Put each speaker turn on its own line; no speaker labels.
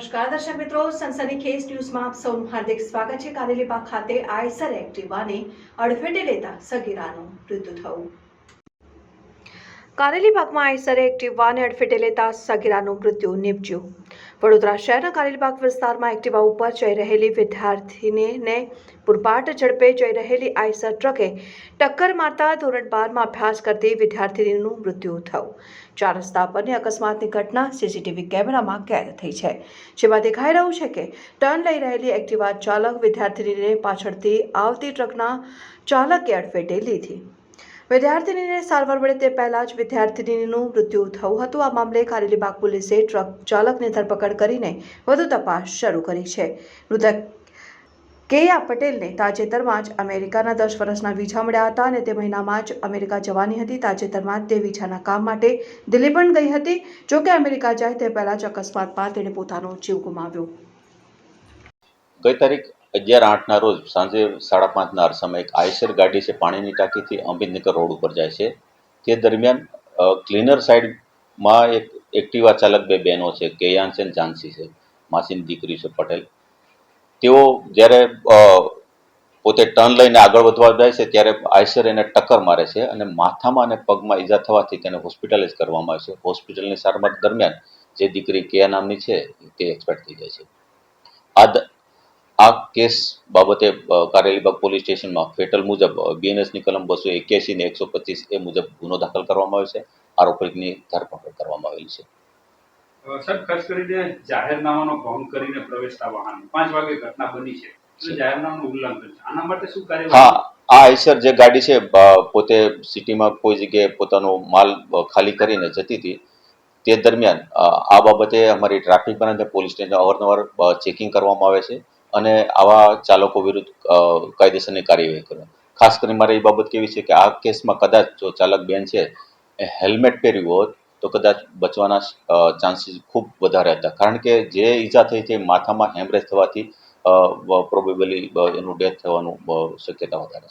નમસ્કાર, દર્શક મિત્રો, સનસની કેસ ન્યૂઝમાં આપ સૌનું હાર્દિક સ્વાગત છે. કારેલીબાગ ખાતે આઈસર એક્ટિવાને અડફેટે લેતા સગીરાનું મૃત્યુ થયું. કારેલીબાગમાં આયસરે એક્ટિવાને અડફેટે લેતા સગીરાનું મૃત્યુ નિપજ્યું. વડોદરા શહેરના કારેલીબાગ વિસ્તારમાં એક્ટિવા ઉપર જઈ રહેલી વિદ્યાર્થીને પૂરપાટ ઝડપે જઈ રહેલી આયસર ટ્રકે ટક્કર મારતા ધોરણ બારમાં અભ્યાસ કરતી વિદ્યાર્થીનીનું મૃત્યુ થયું. ચાર રસ્તા પરની અકસ્માતની ઘટના સીસીટીવી કેમેરામાં કેદ થઈ છે. જેમાં દેખાઈ રહ્યું છે કે ટર્ન લઈ રહેલી એક્ટિવા ચાલક વિદ્યાર્થીનીને પાછળથી આવતી ટ્રકના ચાલકે અડફેટે લીધી. વિદ્યાર્થીનીને સારવાર મળે તે પહેલાં જ વિદ્યાર્થીનીનું મૃત્યુ થયું હતું. આ મામલે કારેલીબાગ પોલીસે ટ્રક ચાલકની ધરપકડ કરીને વધુ તપાસ શરૂ કરી છે. મૃતક કેયા પટેલને તાજેતરમાં જ અમેરિકાના દસ વર્ષના વિઝા મળ્યા હતા અને તે મહિનામાં જ અમેરિકા જવાની હતી. તાજેતરમાં તે વિઝાના કામ માટે દિલ્હી પણ ગઈ હતી. જોકે અમેરિકા જાય તે પહેલાં જ અકસ્માતમાં તેણે પોતાનો જીવ ગુમાવ્યો.
ગઈ તારીખ અગિયાર આઠના રોજ સાંજે સાડા પાંચના અરસામાં એક આઈસર ગાડી છે પાણીની ટાંકીથી અંબિદનગર રોડ ઉપર જાય છે. તે દરમિયાન ક્લીનર સાઈડમાં એક એક્ટિવા ચાલક બે બહેનો છે, કેયાન છે ઝાંસી છે, માસીની દીકરી છે પટેલ. તેઓ જ્યારે પોતે ટર્ન લઈને આગળ વધવા જાય છે ત્યારે આઈસર એને ટક્કર મારે છે અને માથામાં અને પગમાં ઈજા થવાથી તેને હોસ્પિટલાઇઝ કરવામાં આવે છે. હોસ્પિટલની સારવાર દરમિયાન જે દીકરી કેયા નામની છે તે એક્સપાયર થઈ જાય છે. આ આ કેસ બાબતે કારેલીબાગ પોલીસ સ્ટેશનમાં ફેટલ મુજબ બીએનએસની કલમ બસો એક્યાસી ને એકસો પચીસ એ મુજબ ગુનો દાખલ કરવામાં આવ્યો છે. આરોપીની ધરપકડ કરવામાં આવેલી છે.
અ, ખાસ કરીને જાહેરનામાનો ભંગ કરીને પ્રવેશતા વાહન. પાંચ વાગે ઘટના બની છે. જાહેરનામાનું ઉલ્લંઘન છે. આના માટે શું
હા આ આઈસર જે ગાડી છે પોતે સિટીમાં કોઈ જગ્યાએ પોતાનો માલ ખાલી કરીને જતી હતી તે દરમિયાન આ બાબતે અમારી ટ્રાફિક અને પોલીસ સ્ટેશન અવારનવાર ચેકિંગ કરવામાં આવે છે. અને આવા ચાલકો વિરુદ્ધ કાયદેસરની કાર્યવાહી કરવા. ખાસ કરીને મારે એ બાબત કેવી છે કે આ કેસમાં કદાચ જો ચાલક બેન છે, એ હેલ્મેટ પહેર્યું હોત, તો કદાચ બચવાના ચાન્સીસ ખૂબ વધારે હતા. કારણ કે જે ઈજા થઈ છે માથામાં હેમરેજ થવાથી પ્રોબેબલી એનું ડેથ થવાનું શક્યતા વધારે છે.